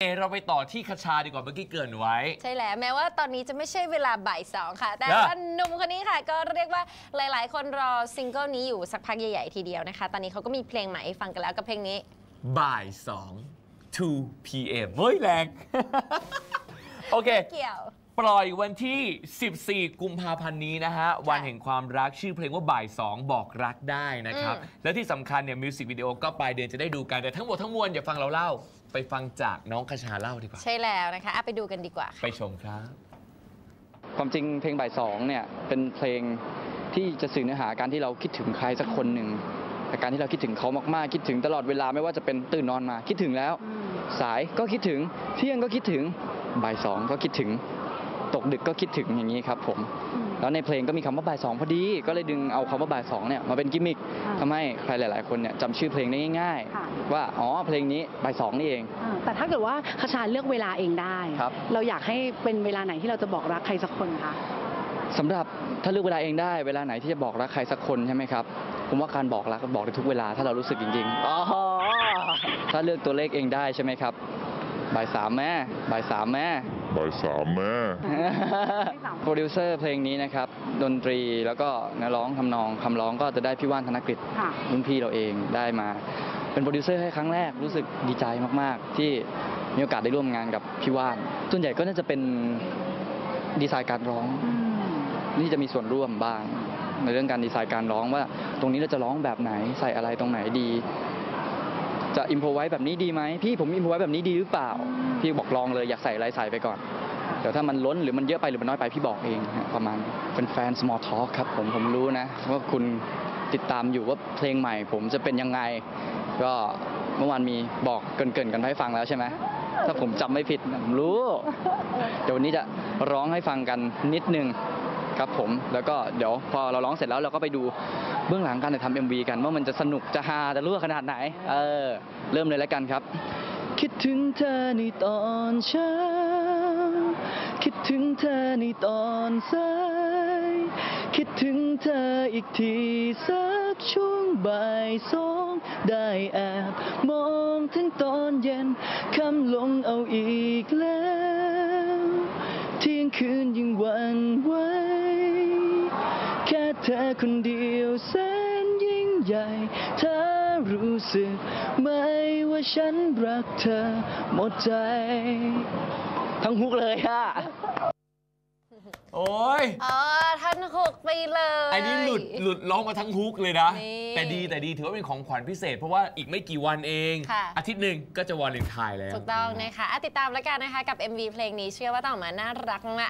เอเราไปต่อที่คชาดีกว่าเมื่อกี้เกรินไว้ ใช่แล้วแม้ว่าตอนนี้จะไม่ใช่เวลาบ่ายสองค่ะ แต่นะว่าหนุ่มคนนี้ค่ะ ก็เรียกว่าหลาย ๆ คนรอซิงเกิลนี้อยู่สักพักใหญ่ ๆ ทีเดียวนะคะ ตอนนี้เขาก็มีเพลงใหม่ให้ฟังกันแล้วกับเพลงนี้ บ่าย2 2 p.m. เฮ้ยแรง โอเค เกี่ยว ปล่อยวันที่ 14 กุมภาพันธ์นี้นะฮะ วันแห่งความรักชื่อเพลงว่าบ่าย2บอกรักได้นะครับอืมและที่สำคัญเนี่ยมิวสิกวิดีโอก็ปลายเดือนจะได้ดูกันแต่ทั้งหมดทั้งมวลอย่าฟังเราเล่า ไปฟังจากน้องคชาเล่าดีกว่า ใช่แล้วนะคะอะไปดูกันดีกว่าไปชมครับ ความจริงเพลงบ่ายสองเนี่ยเป็นเพลงที่จะสื่อเนื้อหาการที่เราคิดถึงใครสักคนหนึ่งแต่การที่เราคิดถึงเขามากๆ คิดถึงตลอดเวลาไม่ว่าจะเป็นตื่นนอนมาคิดถึงแล้ว สายก็คิดถึงเที่ยงก็คิดถึงบ่ายสองก็คิดถึง ตกดึกก็คิดถึงอย่างนี้ครับผม แล้วในเพลงก็มีคำว่าบ่ายสองพอดี ก็เลยดึงเอาคำว่าบ่ายสองเนี่ยมาเป็นกิมมิคค่ะทำให้ใครหลาย ๆ คนเนี่ยจำชื่อเพลงได้ง่าย ค่ะ ๆ ว่าอ๋อเพลงนี้บ่ายสองนี่เอง อ่าแต่ถ้าเกิดว่าคชาเลือกเวลาเองได้ ครับ เราอยากให้เป็นเวลาไหนที่เราจะบอกรักใครสักคนคะ สำหรับถ้าเลือกเวลาเองได้เวลาไหนที่จะบอกรักใครสักคนใช่ไหมครับ ผมว่าการบอกรักก็บอกได้ทุกเวลาถ้าเรารู้สึกจริงๆอ๋อถ้าเลือกตัวเลขเองได้ใช่ไหมครับบ่ายสามแม่บ่ายสามแม่ บ่ายสามแม่ โปรดิวเซอร์เพลงนี้นะครับ ดนตรีแล้วก็เนื้อร้องทำนองคำร้องก็จะได้พี่ว่านธนกฤษค่ะ รุ่นพี่เราเองได้มา เป็นโปรดิวเซอร์ให้ครั้งแรกรู้สึกดีใจมากๆ ที่มีโอกาสได้ร่วมงานกับพี่ว่าน ส่วนใหญ่ก็น่าจะเป็นดีไซน์การร้องนี่จะมีส่วนร่วมบ้าง ในเรื่องการดีไซน์การร้องว่า ตรงนี้เราจะร้องแบบไหนใส่อะไรตรงไหนดี จะอิมพอไว้แบบนี้ดีไหมพี่ผมอิมพอไว้แบบนี้ดีหรือเปล่า พี่บอกลองเลยอยากใส่อะไรใส่ไปก่อนเดี๋ยวถ้ามันล้นหรือมันเยอะไปหรือมันน้อยไปพี่บอกเองประมาณเป็นแฟน small talk ครับผมผมรู้นะว่าคุณติดตามอยู่ว่าเพลงใหม่ ผมจะเป็นยังไง ก็เมื่อวานมีบอกเกินๆกันให้ฟังแล้วใช่ไหมถ้าผมจำไม่ผิดผมรู้ เดี๋ยววันนี้จะร้องให้ฟังกันนิดนึงครับผมแล้วก็เดี๋ยวพอเราร้องเสร็จแล้วเราก็ไปดู เบื้องหลังการถ่ายทำเอ็มวีกันว่ามันจะสนุกจะฮาจะรั่วขนาดไหน เออ เริ่มเลยแล้วกันครับ คิดถึงเธอในตอนเช้า คิดถึงเธอในตอนสาย คิดถึงเธออีกทีสักช่วงบ่ายสองได้แอบมองถึงตอนเย็นคำลงเอาอีกแล้วเที่ยงคืนยังหวันไหวแค่เธอคนเดียวแสนยิ่ง ใหญ่ เธอรู้สึกไหมว่าฉันรักเธอหมดใจ ทั้งฮุกเลยอะโอ้ยอ๋อท่านหกไปเลยไอ้นี่หลุดหลุดร้องมาทั้งฮุกเลยนะ นี่แต่ดีแต่ดีถือว่าเป็นของขวัญพิเศษ เพราะว่าอีกไม่กี่วันเอง ค่ะ อาทิตย์หนึ่งก็จะวาเลนไทน์แล้ว ถูกต้องนะคะอะติดตามแล้วกันนะคะ กับ MV เพลงนี้เชื่อว่าต้องออกมาน่ารักมาก